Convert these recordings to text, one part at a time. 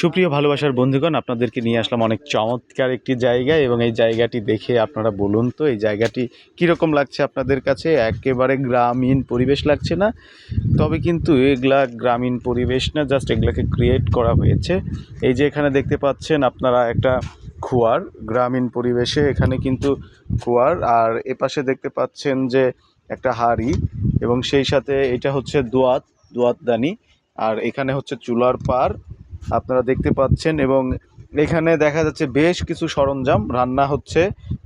সুপ্রিয় ভালোবাসার বন্ধুগণ, আপনাদেরকে নিয়ে আসলাম অনেক চমৎকার একটি জায়গা এবং এই জায়গাটি দেখে আপনারা বলুন তো, এই জায়গাটি কীরকম লাগছে আপনাদের কাছে? একেবারে গ্রামীণ পরিবেশ লাগছে না? তবে কিন্তু এগুলা গ্রামীণ পরিবেশ না, জাস্ট এগুলাকে ক্রিয়েট করা হয়েছে। এই যে এখানে দেখতে পাচ্ছেন আপনারা একটা খোয়ার গ্রামীণ পরিবেশে এখানে কিন্তু খোয়ার আর এপাশে দেখতে পাচ্ছেন যে একটা হাড়ি এবং সেই সাথে এটা হচ্ছে দোয়াত, দোয়াতদানি, আর এখানে হচ্ছে চুলার পার আপনারা দেখতে পাচ্ছেন এবং এখানে দেখা যাচ্ছে বেশ কিছু সরঞ্জাম রান্না হচ্ছে।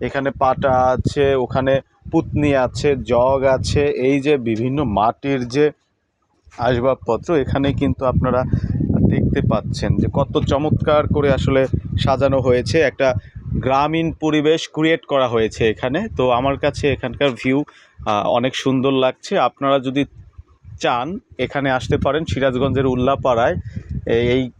এখানে পাটা আছে, ওখানে পুতনি আছে, জগ আছে, এই যে বিভিন্ন মাটির যে আসবাবপত্র, এখানে কিন্তু আপনারা দেখতে পাচ্ছেন যে কত চমৎকার করে আসলে সাজানো হয়েছে। একটা গ্রামীণ পরিবেশ ক্রিয়েট করা হয়েছে এখানে। তো আমার কাছে এখানকার ভিউ অনেক সুন্দর লাগছে। আপনারা যদি চান, এখানে আসতে পারেন সিরাজগঞ্জের উল্লাপাড়ায়। এই-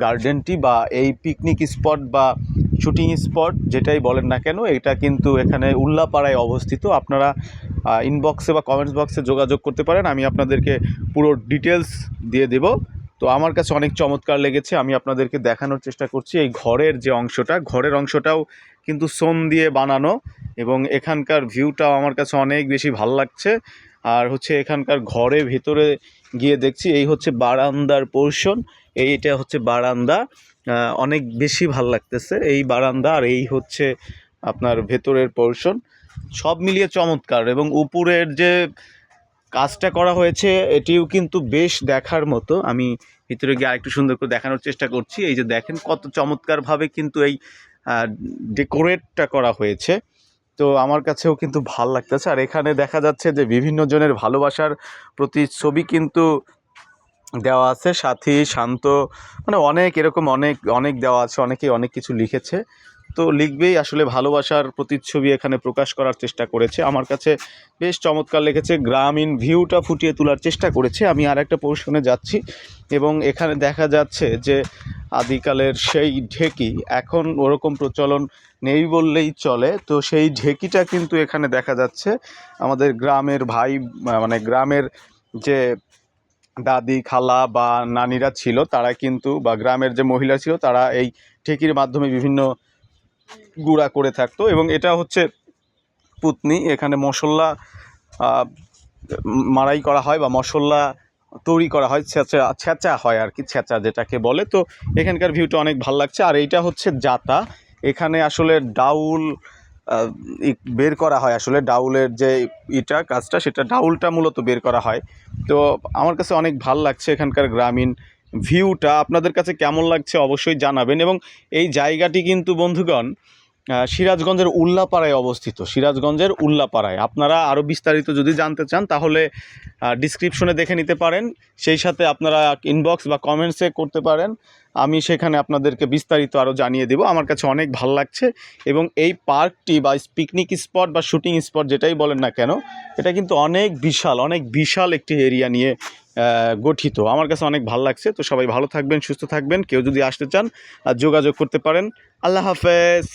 গার্ডেনটি বা এই পিকনিক স্পট বা শুটিং স্পট যেটাই বলেন না কেন, এটা কিন্তু এখানে উল্লাপাড়ায় অবস্থিত। আপনারা ইনবক্সে বা কমেন্টস বক্সে যোগাযোগ করতে পারেন, আমি আপনাদেরকে পুরো ডিটেলস দিয়ে দেব। তো আমার কাছে অনেক চমৎকার লেগেছে, আমি আপনাদেরকে দেখানোর চেষ্টা করছি এই ঘরের যে অংশটা। ঘরের অংশটাও কিন্তু সোম দিয়ে বানানো এবং এখানকার ভিউটাও আমার কাছে অনেক বেশি ভালো লাগছে। আর হচ্ছে এখানকার ঘরে ভেতরে গিয়ে দেখছি এই হচ্ছে বারান্দার পোর্শন এইটা হচ্ছে বারান্দা। অনেক বেশি ভালো লাগতেছে এই বারান্দা আর এই হচ্ছে আপনার ভেতরের পোর্শন সব মিলিয়ে চমৎকার এবং উপরের যে কাজটা করা হয়েছে, এটিও কিন্তু বেশ দেখার মতো। আমি ভিতরে গিয়ে আরেকটু সুন্দর করে দেখানোর চেষ্টা করছি। এই যে দেখেন কত চমৎকারভাবে কিন্তু এই ডেকোরেটটা করা হয়েছে। তো আমার কাছেও কিন্তু ভালো লাগতেছে। আর এখানে দেখা যাচ্ছে যে বিভিন্ন জনের ভালোবাসার প্রতি ছবি কিন্তু দেওয়া আছে। সাথী, শান্ত মানে অনেক এরকম অনেক অনেক দেওয়া আছে, অনেকেই অনেক কিছু লিখেছে। তো লিখবেই, আসলে ভালোবাসার প্রতিচ্ছবি এখানে প্রকাশ করার চেষ্টা করেছে। আমার কাছে বেশ চমৎকার লেগেছে, গ্রামীণ ভিউটা ফুটিয়ে তোলার চেষ্টা করেছে। আমি আর একটা পোর্শনে যাচ্ছি এবং এখানে দেখা যাচ্ছে যে আদিকালের সেই ঢেকি, এখন ওরকম প্রচলন নেই বললেই চলে। তো সেই ঢেকিটা কিন্তু এখানে দেখা যাচ্ছে। আমাদের গ্রামের ভাই মানে গ্রামের যে দাদি, খালা বা নানিরা ছিল, তারা কিন্তু, বা গ্রামের যে মহিলা ছিল, তারা এই ঠেকির মাধ্যমে বিভিন্ন গুঁড়া করে থাকতো। এবং এটা হচ্ছে পুতনি। এখানে মশলা মাড়াই করা হয় বা মশলা তৈরি করা হয়, ছেঁচা ছেঁচা হয় আর কি, ছেঁচা যেটাকে বলে। তো এখানকার ভিউটা অনেক ভালো লাগছে। আর এইটা হচ্ছে জাতা। এখানে আসলে ডাউল বের করা হয় আসলে। ডাউলের যে ইটা কাজটা, সেটা ডাউলটা মূলত বের করা হয়। তো আমার কাছে অনেক ভালো লাগছে এখানকার গ্রামীণ ভিউটা। আপনাদের কাছে কেমন লাগছে অবশ্যই জানাবেন। এবং এই জায়গাটি কিন্তু, বন্ধুগণ সিরাজগঞ্জের উল্লাপাড়ায় অবস্থিত। সিরাজগঞ্জের উল্লাপাড়ায়। আপনারা আরও বিস্তারিত যদি জানতে চান, তাহলে ডিসক্রিপশনে দেখে নিতে পারেন। সেই সাথে আপনারা ইনবক্স বা কমেন্টসে করতে পারেন। আমি সেখানে আপনাদেরকে বিস্তারিত আরও জানিয়ে দেবো। আমার কাছে অনেক ভালো লাগছে। এবং এই পার্কটি বা পিকনিক স্পট বা শুটিং স্পট যেটাই বলেন না কেন, এটা কিন্তু অনেক বিশাল অনেক বিশাল একটি এরিয়া নিয়ে গঠিত। আমার কাছে অনেক ভালো লাগছে। তো সবাই ভালো থাকবেন, সুস্থ থাকবেন। কেউ যদি আসতে চান যোগাযোগ করতে পারেন। আল্লাহ হাফেজ।